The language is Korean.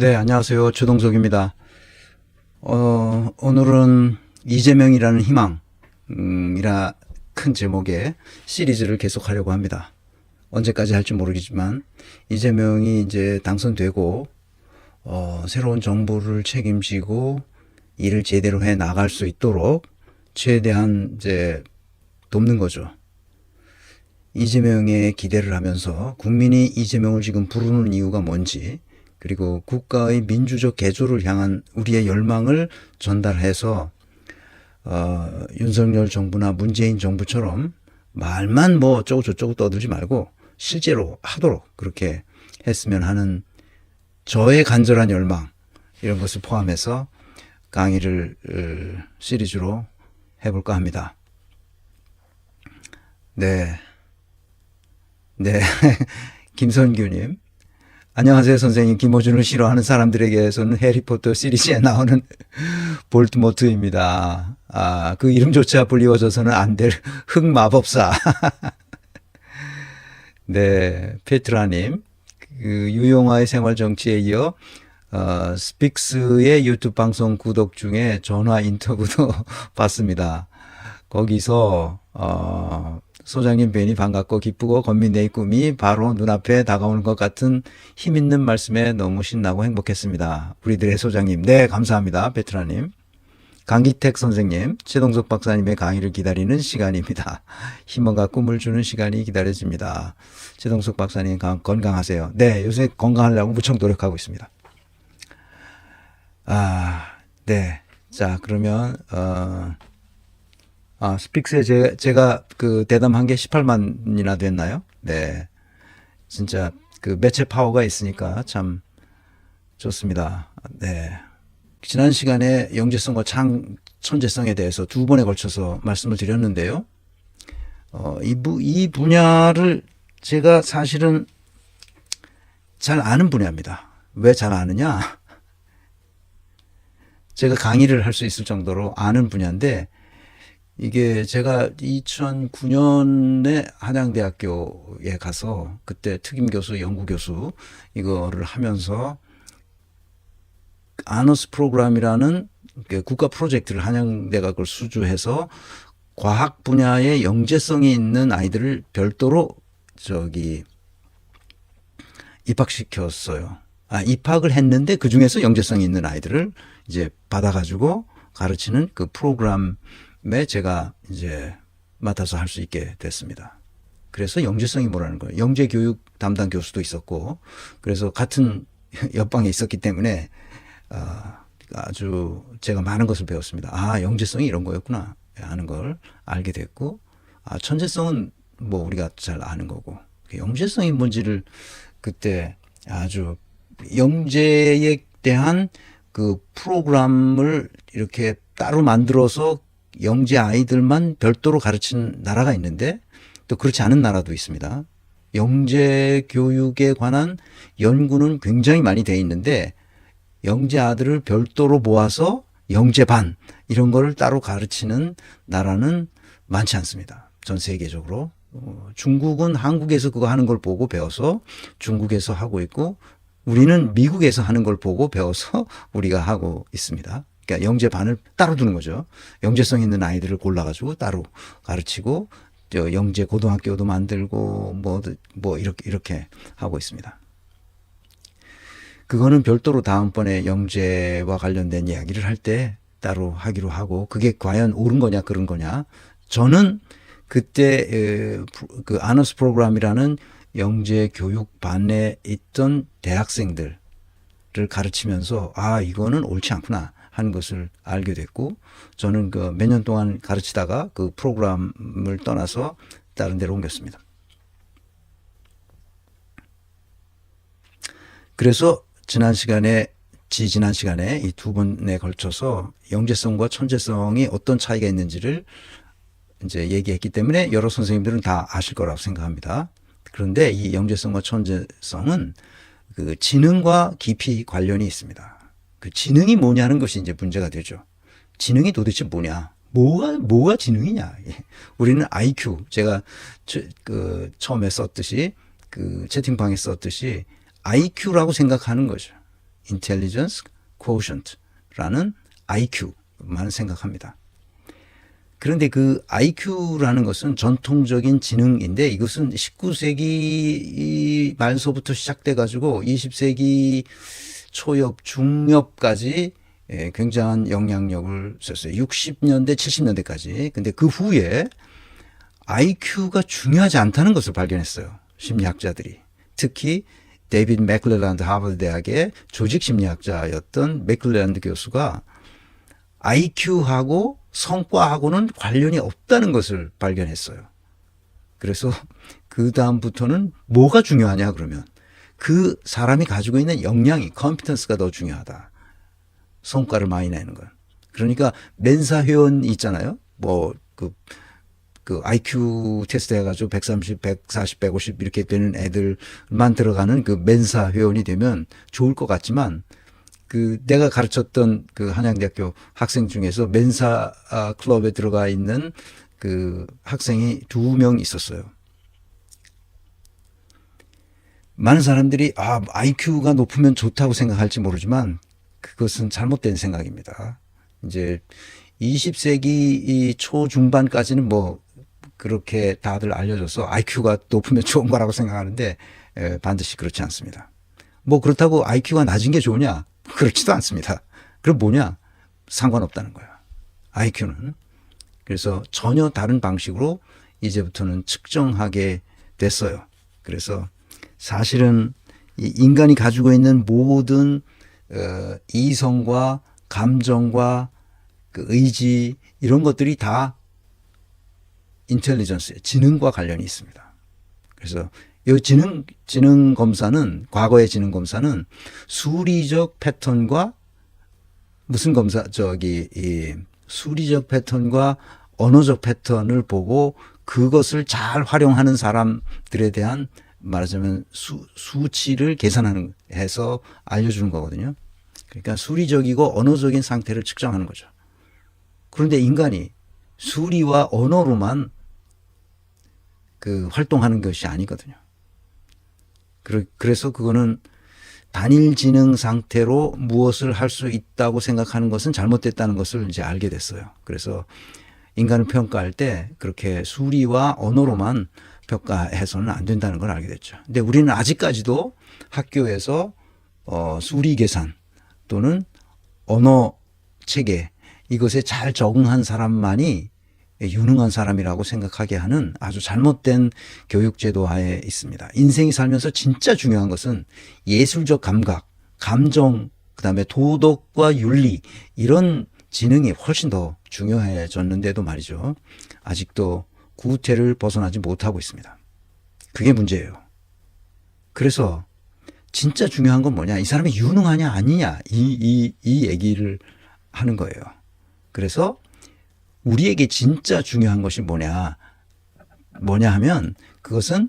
네, 안녕하세요. 주동석입니다. 어, 오늘은 이재명이라는 희망, 음, 이라 큰 제목의 시리즈를 계속 하려고 합니다. 언제까지 할지 모르겠지만, 이재명이 이제 당선되고, 어, 새로운 정부를 책임지고, 일을 제대로 해 나갈 수 있도록 최대한 이제 돕는 거죠. 이재명의 기대를 하면서 국민이 이재명을 지금 부르는 이유가 뭔지 그리고 국가의 민주적 개조를 향한 우리의 열망을 전달해서 어, 윤석열 정부나 문재인 정부처럼 말만 뭐 어쩌고 저쩌고 떠들지 말고 실제로 하도록 그렇게 했으면 하는 저의 간절한 열망 이런 것을 포함해서 강의를 어, 시리즈로 해볼까 합니다. 네. 네. 김선규님. 안녕하세요, 선생님. 김호준을 싫어하는 사람들에게서는 해리포터 시리즈에 나오는 볼트모트입니다. 아, 그 이름조차 불리워져서는 안 될 흑마법사. 네, 페트라님. 그 유용화의 생활 정치에 이어 어, 스픽스의 유튜브 방송 구독 중에 전화 인터뷰도 봤습니다. 거기서 어, 소장님 뵈니 반갑고 기쁘고 건민대의 꿈이 바로 눈앞에 다가오는 것 같은 힘 있는 말씀에 너무 신나고 행복했습니다. 우리들의 소장님, 네 감사합니다, 베트라님. 강기택 선생님, 최동석 박사님의 강의를 기다리는 시간입니다. 희망과 꿈을 주는 시간이 기다려집니다. 최동석 박사님 강- 건강하세요. 네, 요새 건강하려고 무척 노력하고 있습니다. 아, 네. 자, 그러면, 어, 아, 스픽스에 제, 제가 그 대담한 게 18만이나 됐나요? 네. 진짜 그 매체 파워가 있으니까 참 좋습니다. 네. 지난 시간에 영재성과 창, 천재성에 대해서 두 번에 걸쳐서 말씀을 드렸는데요. 어, 이, 부, 이 분야를 제가 사실은 잘 아는 분야입니다. 왜 잘 아느냐? 제가 강의를 할 수 있을 정도로 아는 분야인데, 이게 제가 2009년에 한양대학교에 가서 그때 특임 교수, 연구 교수 이거를 하면서 아너스 프로그램이라는 그 국가 프로젝트를 한양대가 그걸 수주해서 과학 분야에 영재성이 있는 아이들을 별도로 저기 입학시켰어요. 아, 입학을 했는데 그 중에서 영재성이 있는 아이들을 이제 받아가지고 가르치는 그 프로그램에 제가 이제 맡아서 할 수 있게 됐습니다. 그래서 영재성이 뭐라는 거예요. 영재 교육 담당 교수도 있었고, 그래서 같은 옆방에 있었기 때문에, 아, 아주 제가 많은 것을 배웠습니다. 아, 영재성이 이런 거였구나. 하는 걸 알게 됐고, 아, 천재성은 뭐 우리가 잘 아는 거고, 영재성이 뭔지를 그때 아주 영재에 대한 그 프로그램을 이렇게 따로 만들어서 영재 아이들만 별도로 가르치는 나라가 있는데 또 그렇지 않은 나라도 있습니다. 영재 교육에 관한 연구는 굉장히 많이 돼 있는데 영재 아들을 별도로 모아서 영재반 이런 거를 따로 가르치는 나라는 많지 않습니다. 전 세계적으로. 어, 중국은 한국에서 그거 하는 걸 보고 배워서 중국에서 하고 있고 우리는 미국에서 하는 걸 보고 배워서 우리가 하고 있습니다. 그러니까 영재 반을 따로 두는 거죠. 영재성 있는 아이들을 골라가지고 따로 가르치고 저 영재 고등학교도 만들고 뭐, 뭐 이렇게, 이렇게 하고 있습니다. 그거는 별도로 다음번에 영재와 관련된 이야기를 할 때 따로 하기로 하고 그게 과연 옳은 거냐 그런 거냐 저는 그때 그 아너스 프로그램이라는 영재 교육 반에 있던 대학생들을 가르치면서 아 이거는 옳지 않구나 하는 것을 알게 됐고 저는 그 몇 년 동안 가르치다가 그 프로그램을 떠나서 다른 데로 옮겼습니다. 그래서 지난 시간에 지지난 시간에 이 두 번에 걸쳐서 영재성과 천재성이 어떤 차이가 있는지를 이제 얘기했기 때문에 여러 선생님들은 다 아실 거라고 생각합니다. 그런데 이 영재성과 천재성은 그 지능과 깊이 관련이 있습니다. 그 지능이 뭐냐는 것이 이제 문제가 되죠. 지능이 도대체 뭐냐? 뭐가 뭐가 지능이냐? 예. 우리는 IQ 제가 처- 그 처음에 썼듯이 그 채팅방에 썼듯이 IQ라고 생각하는 거죠. Intelligence Quotient라는 IQ만 생각합니다. 그런데 그 IQ라는 것은 전통적인 지능인데 이것은 19세기 말소부터 시작돼 가지고 20세기 초엽, 중엽까지 예, 굉장한 영향력을 썼어요. 60년대, 70년대까지. 근데 그 후에 IQ가 중요하지 않다는 것을 발견했어요. 심리학자들이. 특히 데이비드 맥클렐란드 하버드 대학의 조직 심리학자였던 맥클렐란드 교수가 IQ하고 성과하고는 관련이 없다는 것을 발견했어요. 그래서 그 다음부터는 뭐가 중요하냐 그러면 그 사람이 가지고 있는 역량이 컴피턴스가 더 중요하다. 성과를 많이 내는 건. 그러니까 멘사 회원 있잖아요. 뭐그 그 IQ 테스트 해가지고 130, 140, 150 이렇게 되는 애들만 들어가는 그 멘사 회원이 되면 좋을 것 같지만 그 내가 가르쳤던 그 한양대학교 학생 중에서 멘사 아, 클럽에 들어가 있는 그 학생이 두 명 있었어요. 많은 사람들이 아 IQ가 높으면 좋다고 생각할지 모르지만 그것은 잘못된 생각입니다. 이제 20세기 이 초중반까지는 뭐 그렇게 다들 알려져서 IQ가 높으면 좋은 거라고 생각하는데 에, 반드시 그렇지 않습니다. 뭐 그렇다고 IQ가 낮은 게 좋으냐? 그렇지도 않습니다. 그럼 뭐냐? 상관없다는 거야. IQ는. 그래서 전혀 다른 방식으로 이제부터는 측정하게 됐어요. 그래서 사실은 이 인간이 가지고 있는 모든 어, 이성과 감정과 그 의지 이런 것들이 다 인텔리전스, 지능과 관련이 있습니다. 그래서 이 지능 지능 검사는 과거의 지능 검사는 수리적 패턴과 무슨 검사 저기 이 수리적 패턴과 언어적 패턴을 보고 그것을 잘 활용하는 사람들에 대한 말하자면 수, 수치를 계산하는 해서 알려주는 거거든요. 그러니까 수리적이고 언어적인 상태를 측정하는 거죠. 그런데 인간이 수리와 언어로만 그 활동하는 것이 아니거든요. 그래서 그거는 단일 지능 상태로 무엇을 할 수 있다고 생각하는 것은 잘못됐다는 것을 이제 알게 됐어요. 그래서 인간을 평가할 때 그렇게 수리와 언어로만 평가해서는 안 된다는 걸 알게 됐죠. 근데 우리는 아직까지도 학교에서 어, 수리 계산 또는 언어 체계 이것에 잘 적응한 사람만이 유능한 사람이라고 생각하게 하는 아주 잘못된 교육제도 하에 있습니다. 인생이 살면서 진짜 중요한 것은 예술적 감각, 감정, 그 다음에 도덕과 윤리, 이런 지능이 훨씬 더 중요해졌는데도 말이죠. 아직도 구태를 벗어나지 못하고 있습니다. 그게 문제예요. 그래서 진짜 중요한 건 뭐냐? 이 사람이 유능하냐, 아니냐? 이, 이, 이 얘기를 하는 거예요. 그래서 우리에게 진짜 중요한 것이 뭐냐? 뭐냐 하면 그것은